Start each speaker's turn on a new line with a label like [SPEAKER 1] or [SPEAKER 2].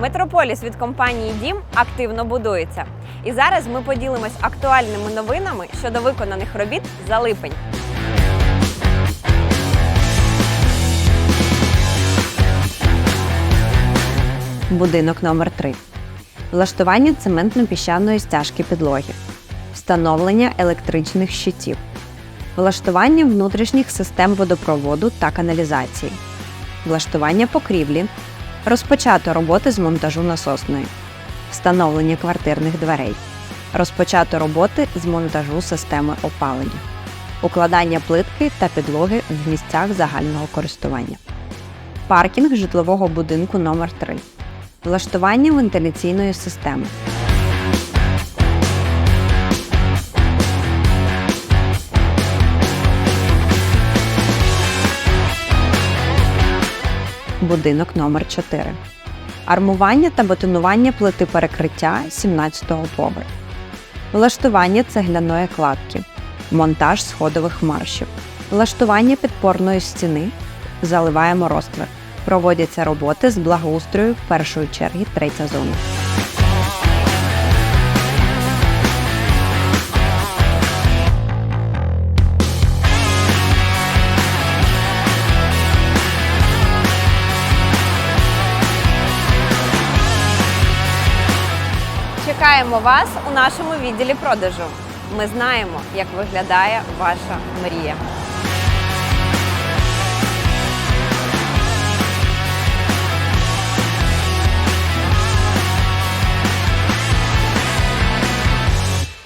[SPEAKER 1] Метрополіс від компанії Дім активно будується. І зараз ми поділимось актуальними новинами щодо виконаних робіт за липень. Будинок номер 3 Влаштування цементно-піщаної стяжки підлоги. Встановлення електричних щитів. Влаштування внутрішніх систем водопроводу та каналізації. Влаштування покрівлі. Розпочато роботи з монтажу насосної. Встановлення квартирних дверей. Розпочато роботи з монтажу системи опалення. Укладання плитки та підлоги в місцях загального користування. Паркінг житлового будинку номер 3 Влаштування вентиляційної системи. Будинок номер 4 Армування та бетонування плити перекриття 17-го поверху. Влаштування цегляної кладки. Монтаж сходових маршів. Влаштування підпорної стіни. Заливаємо роствер. Проводяться роботи з благоустрою в першої черги третя зона. Чекаємо вас у нашому відділі продажу. Ми знаємо, як виглядає ваша мрія.